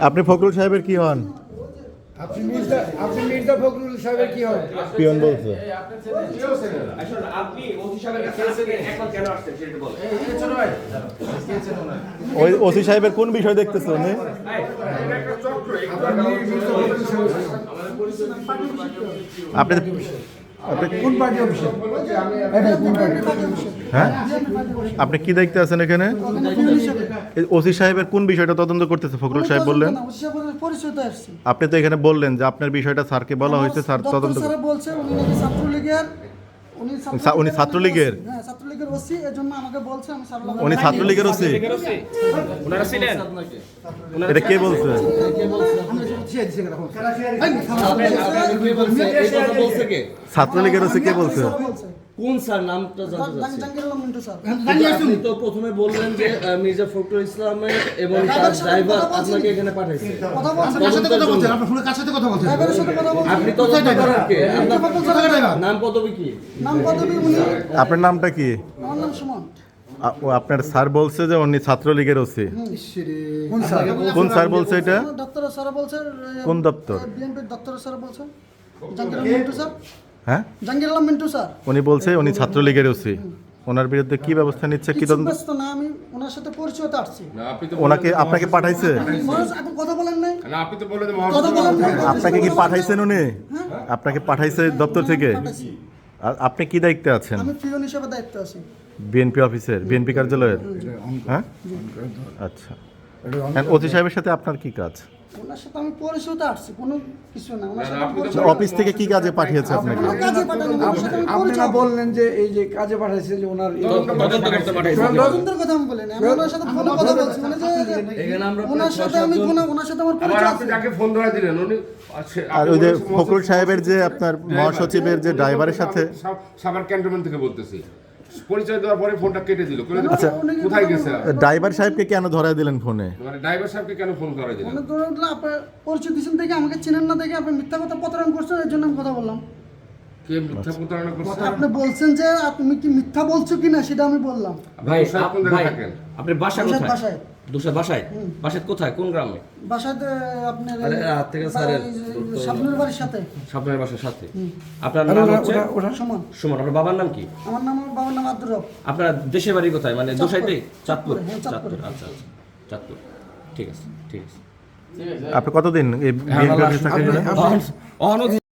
আপনি ফখরুল সাহেবের কি হন আপনি মির্জা আপনি মির্জা ফখরুল সাহেবের কি হবে পিয়ন বলছে আপনি ওসি সাহেবের কাছে এখন কেন আসছেন সেটা বলেন। ওই ওসি সাহেবের কোন বিষয় দেখতেছে উনি আপনি আপনি কোন পার্টি অফিসে? এটা কোন পার্টি? হ্যাঁ? আপনি কি দেখতে আছেন এখানে? ওসি সাহেবের কোন বিষয়টা তদন্ত করতেছে? ফখরুল সাহেব বললেন। আপনি তো এখানে বললেন যে আপনার বিষয়টা স্যারকে বলা হয়েছে স্যার তদন্ত উনি ছাত্রলীগের উনি ছাত্রলীগের? হ্যাঁ ওসি এজন্য আমাকে বলছে আমি ছাত্রলীগের ওসি? ওনারা ছিলেন। এটা কে বলছে? ছাত্রলীগের ওসি কে বলছে? কোন স্যার? নামটা জানতে চাচ্ছি। আপনি তো প্রথমে বললেন যে মির্জা ফখরুল ইসলামের এবং তার ড্রাইভার আপনাকে এখানে পাঠাইছে। আপনি তদন্ত করার কে? আপনার নাম পদবি কি? নাম পদবী আপনার নামটা কি? আমার নাম সুমন। আপনার স্যার বলছে যে উনি ছাত্রলীগের ওসি। কোন স্যার? বলছে এটা? দপ্তর স্যার বলছে কোন দপ্তর? বিএনপির দপ্তর স্যার বলছে। জাহাঙ্গীর মিন্টু স্যার? হ্যাঁ? জাহাঙ্গীর মিন্টু স্যার। উনি বলছে উনি ছাত্রলীগের ওসি। ওনার বিরুদ্ধে কি ব্যবস্থা নিচ্ছে কি তদন্ত? ব্যস্ত না আমি ওনার সাথে পরিচয়তে আসছি। ওনাকে আপনাকে পাঠাইছে? মানুষ এখন কথা বলেন নাই। না আপনি তো কথা বলেন আপনাকে কি পাঠাইছেন উনি? আপনাকে পাঠাইছে দপ্তর থেকে? আপনি কি দায়িত্বে আছেন? আমি পিওন হিসেবে দায়িত্বে আছি। বিএনপি অফিসের বিএনপি কার্যালয়ের? হ্যাঁ? আচ্ছা। ওসি সাহেবের সাথে আপনার কি কাজ? ওনার সাথে আমি পরিচয়তে আসছি কোনো কিছু না। ওনার সাথে আচ্ছা, অফিস থেকে কি কাজে পাঠিয়েছে আপনাকে? কোনো কাজে পাঠানো ওনার সাথে আমি আপনি বললেন যে এই যে কাজে পাঠাইছে যে ওনার তদন্তের কথা আমি বলিনি আমি ওনার সাথে ফোনে কথা বলছি। মানে যে ওনার সাথে আমি কোনো ওনার সাথে আমার পরিচয় আছে। যাকে ফোন ধরে দিলেন উনি আর ওই যে ফখরুল সাহেবের যে আপনার মহাসচিবের যে ড্রাইভারের সাথে সাভার ক্যান্টনমেন্ট থেকে বলতেছি। পরিচয় দেওয়ার পরে ফোনটা কেটে দিল। আচ্ছা। কোথায় গেছে? ড্রাইভার সাহেবকে কেন ধরায় দিলেন ফোনে? মানে ড্রাইভার সাহেবকে কেন ফোন করে দিলেন? মানে ধরে উঠলে আপনার পরিচয় দিচ্ছেন দেখে আমাকে চেনেন না দেখে আপনি মিথ্যা কথা প্রতারণ করছেন এর জন্য আমি কথা বললাম। কে মিথ্যা প্রতারণা করছে? আপনি বলছেন যে তুমি কি মিথ্যা বলছো কিনা সেটা আমি বললাম। ভাই? আপনার বাসা কোথায়? বাসায়। দুসরা বাসায়? বাসায় কোথায়? কোন গ্রামে? বাসাতে আপনার আরে, থেকে স্যারের স্বপ্নের বাড়ির সাথে। স্বপ্নের বাসার সাথে? আপনার নাম হচ্ছে? সমান। সুমন আপনার বাবার নাম কি? আমার নাম আমার বাবার নাম আব্দুর রব আপনার দেশের বাড়ি কোথায়? মানে দোসাইতে চাঁদপুর? হ্যাঁ, চাঁদপুর। চাঁদপুর আচ্ছা আচ্ছা। চাঁদপুর। ঠিক আছে ঠিক আছে। আপনি কতদিন